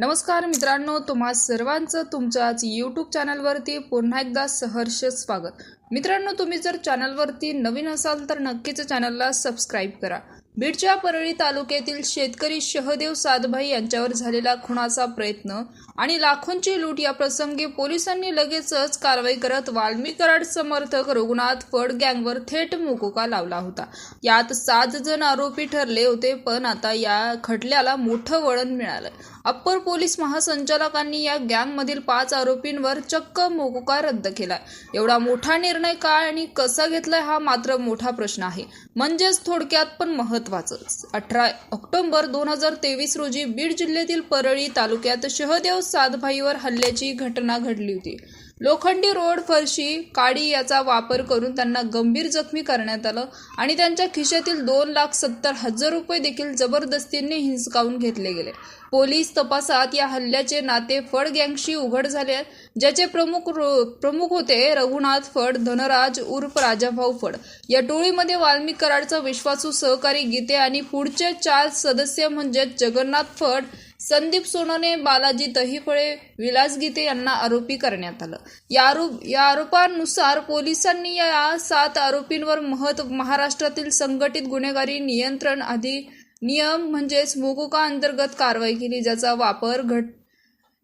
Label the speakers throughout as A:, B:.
A: नमस्कार मित्रांनो तुम्हा सर्वांचं तुमच्याच यूट्यूब चॅनलवरती पुन्हा एकदा सहर्ष स्वागत. मित्रांनो तुम्ही जर चॅनलवरती नवीन असाल तर नक्कीच चॅनलला सबस्क्राईब करा. बीडच्या परळी तालुक्यातील शेतकरी शहदेव सातभाई यांच्यावर झालेला खुनाचा प्रयत्न आणि लाखोंची लूट या प्रसंगी पोलिसांनी लगेचच कारवाई करत वाल्मी कराड समर्थक रघुनाथ फड गँगवर थेट मुकोका लावला होता. यात सात जण आरोपी ठरले होते पण आता या खटल्याला मोठं वळण मिळालं. अप्पर पोलीस महासंचालकांनी या गँगमधील पाच आरोपींवर चक्क मोकोका रद्द केला. एवढा मोठा निर्णय काय आणि कसा घेतलाय हा मात्र मोठा प्रश्न आहे. म्हणजेच थोडक्यात पण महत्वाचं अठरा ऑक्टोबर दोन हजार तेवीस रोजी बीड जिल्ह्यातील परळी तालुक्यात शहदेव सातभाईवर हल्ल्याची घटना घडली होती. लोखंडी रोड फरशी काडी याचा वापर करून त्यांना गंभीर जखमी करण्यात आलं आणि त्यांच्या खिशातील दोन लाख सत्तर हजार रुपये देखील जबरदस्तीने हिंसकावून घेतले गेले. पोलीस तपासात या हल्ल्याचे नाते फड गँगशी उघड झाले आहेत ज्याचे प्रमुख रो- प्रमुख होते रघुनाथ फड धनराज उर्फ राजाभाऊ फड. या टोळीमध्ये वाल्मिक कराडचा विश्वासू सहकारी गीते आणि पुढचे चार सदस्य म्हणजे जगन्नाथ फड संदीप सोनोने बालाजी दहिफळे विलास गीते यांना आरोपी करण्यात आलं. या आरोप या आरोपानुसार पोलिसांनी या सात आरोपींवर महत महाराष्ट्रातील संघटित गुन्हेगारी नियंत्रण आधी नियम म्हणजेच मोकोका अंतर्गत कारवाई केली ज्याचा वापर घट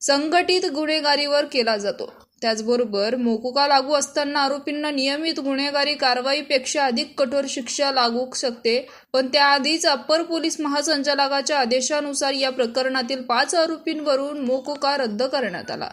A: संघटित गुन्हेगारीवर केला जातो. त्याचबरोबर मोकुका लागू असताना आरोपींना नियमित गुन्हेगारी कारवाईपेक्षा अधिक कठोर शिक्षा लागू शकते. पण त्याआधीच अप्पर पोलीस महासंचालकाच्या आदेशानुसार या प्रकरणातील पाच आरोपींवरून मोकोका रद्द करण्यात आला.